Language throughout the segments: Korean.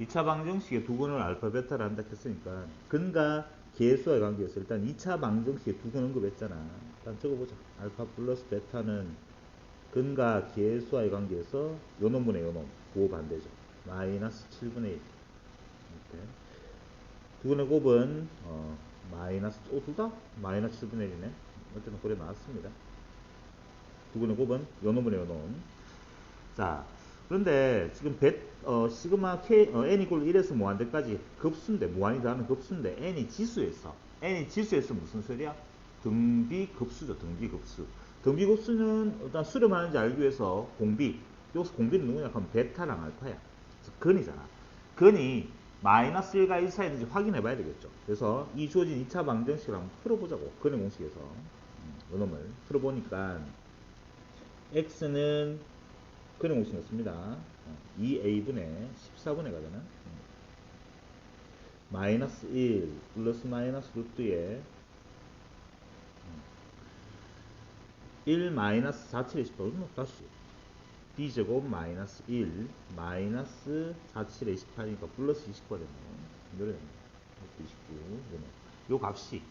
2차 방정식의 두근을 알파 베타를 한다 했으니까 근과 계수와의 관계에서 일단 2차 방정식의 두근 언급했잖아. 일단 적어보자. 알파 플러스 베타는 근과 계수와의 관계에서 요 놈분의 요 놈. 고 반대죠. 마이너스 7분의 1. 이렇게. 두근의 곱은 어, 마이너스 오, 둘 다? 마이너스 7분의 1이네. 어쨌든 그래 나왔습니다. 두근의 곱은 요 놈분의 요 놈. 자, 그런데 지금 배, 어, 시그마 K, 어, n 이꼴 1에서 무한대까지 급수인데, 무한이 더하는 급수인데, n이 지수에서, n이 지수에서 무슨 소리야? 등비 급수죠, 등비 급수. 등비 급수는 일단 수렴하는지 알기 위해서 공비, 여기서 공비는 누구냐? 그럼 베타랑 알파야. 그래서 근이잖아. 근이 마이너스 1과 1 사이인지 확인해 봐야 되겠죠. 그래서 이 주어진 2차 방정식을 한번 풀어보자고. 근의 공식에서. 음, 요 놈을 풀어보니까, x는 그런 공식이었습니다. 어, 2a분의 14분의 가잖아. 음. 마이너스 1 플러스 마이너스 루트에 1 마이너스 4 7에 18뭐 다시 b제곱 마이너스 1 마이너스 4 7에 28이니까 플러스 29가 되네. 이래 29. 이거네. 요 값이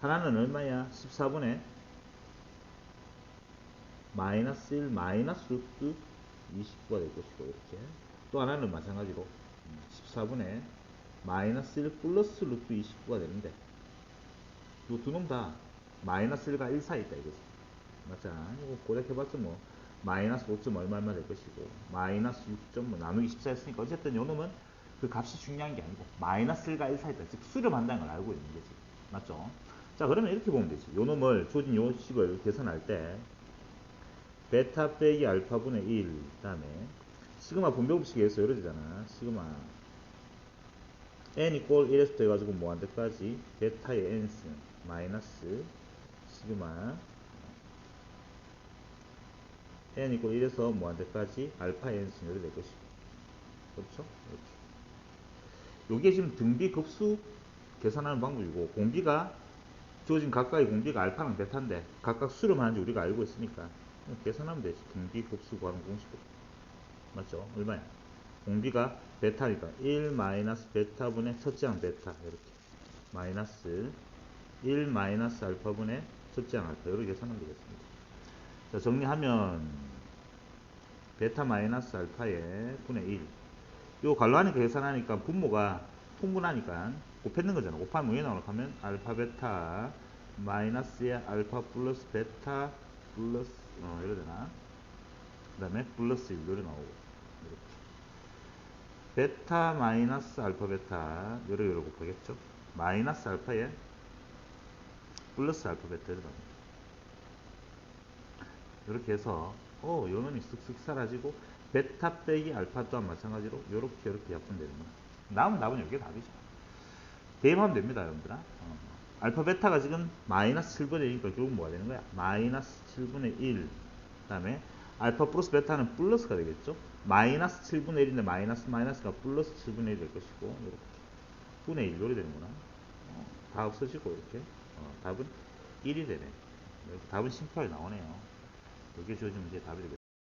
하나는 얼마야? 14분의 마이너스 1 마이너스 루트 29가 될 것이고 이렇게. 또 하나는 마찬가지로 14분의 마이너스 1 플러스 루트 29가 되는데 이 두 놈 다 마이너스 1과 1 사이 있다 이거지. 맞잖아. 이거 고려해봤자 뭐 마이너스 5점 얼마 얼마 될 것이고 마이너스 6점 뭐 나누기 14 했으니까 어쨌든 요 놈은 그 값이 중요한 게 아니고 마이너스 1과 1 사이 있다. 즉 수렴한다는 걸 알고 있는 거지. 맞죠? 자 그러면 이렇게 보면 되지. 요 놈을 조진 요 식을 계산할 때 베타 빼기 알파분의 1 다음에 시그마 분배법칙에서 이러잖아. 시그마. N 이꼴 1에서 해가지고 무한대까지? 베타의 n승 마이너스 시그마. N 이꼴 1에서 무한대까지? 알파의 n승 이렇게 될 것이고. 그렇죠? 이렇게. 요게 지금 등비 급수 계산하는 방법이고 공비가 주어진 각각의 공비가 알파랑 베타인데 각각 수렴하는지 우리가 알고 있으니까 계산하면 되지. 등비 곱수 구하는 공식으로. 맞죠? 얼마야? 공비가 베타니까 1 마이너스 베타분의 첫째 항 베타 이렇게 마이너스 1 마이너스 알파분의 첫째 항 알파 이렇게 계산하면 되겠습니다. 자 정리하면 베타 마이너스 알파의 분의 1 요 갈로하니까 계산하니까 분모가 풍분하니까 곱했는 거잖아. 곱하면 뭐에 나오나 하면 알파 베타 마이너스의 알파 플러스 베타 플러스 어 이러 되나? 그 다음에 플러스 1 요래 나오고. 이렇게. 베타 마이너스 알파 베타 요래 요래 곱하겠죠? 마이너스 알파에 플러스 알파 베타 이러 나옵니다. 이렇게 해서 어 요 놈이 쓱쓱 사라지고 베타 빼기 알파 또한 마찬가지로 요렇게 요렇게 약분되는 거야. 남은 답은 이게 답이죠. 대입하면 됩니다 여러분들아. 어. 알파 베타가 지금 마이너스 7분의 1이니까 결국 뭐가 되는 거야? 마이너스 7분의 1. 그 다음에 알파 플러스 베타는 플러스가 되겠죠? 마이너스 7분의 1인데 마이너스 마이너스가 플러스 7분의 1이 될 것이고 이렇게 분의 1 요리 되는구나. 어, 다 없어지고 이렇게 어, 답은 1이 되네. 이렇게 답은 심플하게 나오네요. 여기 주어진 문제 답이 되겠습니다.